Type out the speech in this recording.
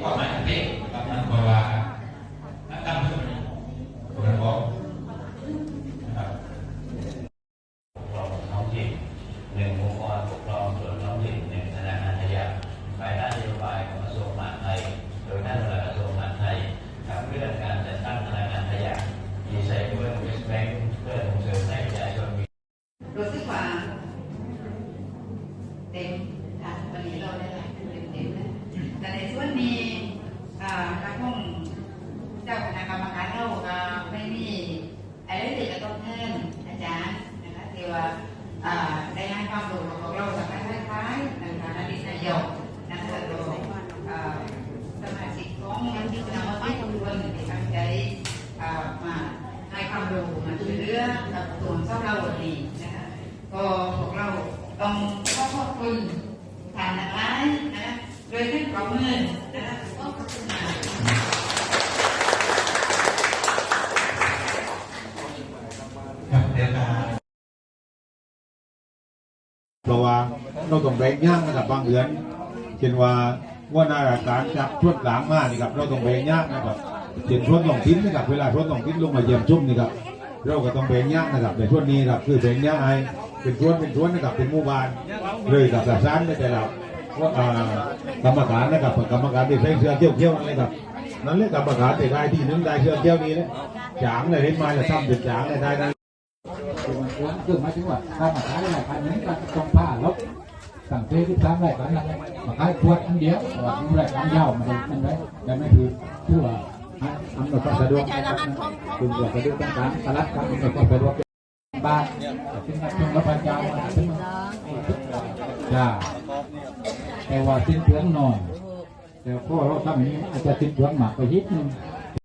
คว นะคะที่ว่าอ่าได้ให้ความรู้ของเราสักคล้ายๆนะคะอดีตนายกนะคะตัวอ่าสมาชิกของมันที่นำมาที่ทุกคนที่ตั้งใจมาให้ความรู้มาช่วยเหลือกับส่วนของเราวันนี้นะคะก็พวกเราต้องขอขอบคุณผ่านทางไลน์นะโดยที่ขอเงินนะก็ขอบคุณมาก ครับเดี๋ยวนะ เพราะว่าเราต้องแบ่งย่างนะครับบางเดือนเช่นว่าว่านาราการจากชวดหลางมานี่ครับเราต้องแบ่งย่างนะครับเช่นชวดต้องทิ้นนะครับเวลาชวดต้องทิ้นลงมาเยี่ยมชุ่มนี่ครับเราก็ต้องแบ่งย่างนะครับในช่วงนี้ครับคือแบ่งย่างไอเป็นชวนเป็นชวนนะครับเป็นหมู่บ้านเลยกับประสานได้แต่ละว่าอ่ากรรมการนะครับกรรมการที่ใช้เสื้อเขี้ยวเขี้ยวนั่นเลยครับนั่นเลยกรรมการที่ได้ที่หนึงได้เสื้อเขี้ยวนี้เลยจางเลยเห็นมาจะทำเป็นจางเลยได้นะคือมัน ควรคือหมายถึงว่าการมาขายรายการนี้การต้องผ้าลบสั่งเทที่สามรายการนั้นมาขายขวดอันเดียวว่าดูรายการยาวมาได้มันได้แต่ไม่คือคือว่าอำนวยความสะดวกคุณเกิดสะดวกต่างๆตลาดการอำนวยความสะดวกบ้านถึงนักชมรับประจานมาถึงจ้าแต่ว่าสิ้นเปลืองนอยแต่พ่อเราทำนี้อาจจะสิ้นเปลืองมากไปนิดนึง